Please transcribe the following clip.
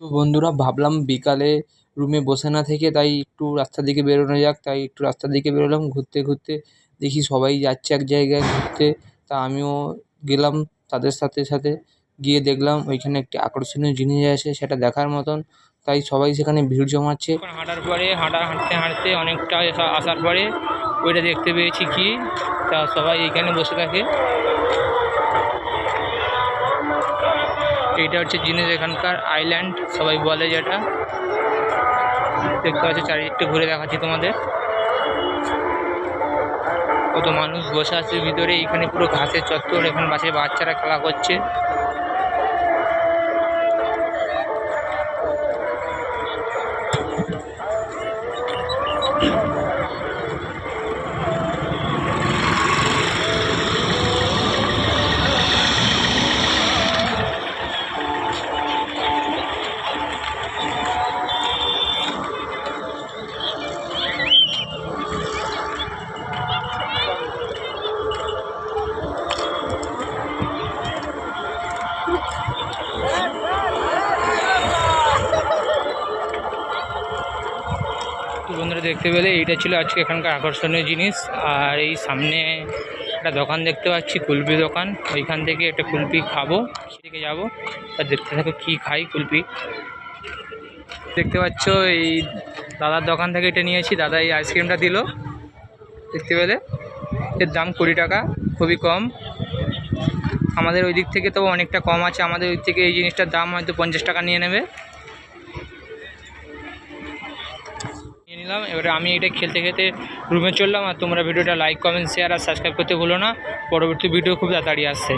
তো বন্ধুরা ভাবলাম বিকালে রুমে বসে না থেকে তাই একটু রাস্তার দিকে বেরোনো যাক, তাই একটু রাস্তার দিকে বেরোলাম, ঘুরতে ঘুরতে দেখি সবাই যাচ্ছে এক জায়গায় ঘুরতে। তা আমিও গেলাম তাদের সাথে সাথে, গিয়ে দেখলাম ওইখানে একটি আকর্ষণীয় জিনিস আছে সেটা দেখার মতন। তাই সবাই সেখানে ভিড় জমাচ্ছে। হাঁটার পরে হাঁটা, হাঁটতে হাঁটতে অনেকটা আসার পরে ওইটা দেখতে পেয়েছি কি, তা সবাই এইখানে বসে থাকে। এইটা হচ্ছে জিনিস এখানকার আইল্যান্ড সবাই বলে যেটা। দেখতে পাচ্ছি, চারিদিকটা ঘুরে দেখাচ্ছি তোমাদের। কত মানুষ বসে আছে ভিতরে এইখানে পুরো ঘাসের চত্বর, এখানে বাসে বাচ্চারা খেলা করছে। তো বন্ধুরা দেখতে পেলে, এইটা ছিল আজকে এখানকার আকর্ষণীয় জিনিস। আর এই সামনে একটা দোকান দেখতে পাচ্ছি, কুলপি দোকান। ওইখান থেকে একটা কুলপি খাব, সেদিকে যাব। আর দেখতে থাকো কী খাই কুলপি। দেখতে পাচ্ছ, এই দাদার দোকান থেকে এটা নিয়েছি। দাদা এই আইসক্রিমটা দিল, দেখতে পেলে। এর দাম কুড়ি টাকা, খুবই কম। আমাদের ওই দিক থেকে তো অনেকটা কম আছে। আমাদের ওই থেকে এই জিনিসটার দাম হয়তো পঞ্চাশ টাকা নিয়ে নেবে। নিলাম। এবারে আমি এটা খেলতে খেলতে রুমে চললাম আর তোমরা ভিডিওটা লাইক কমেন্ট শেয়ার আর সাবস্ক্রাইব করতে ভুলো না। পরবর্তী ভিডিও খুব তাড়াতাড়ি আসছে।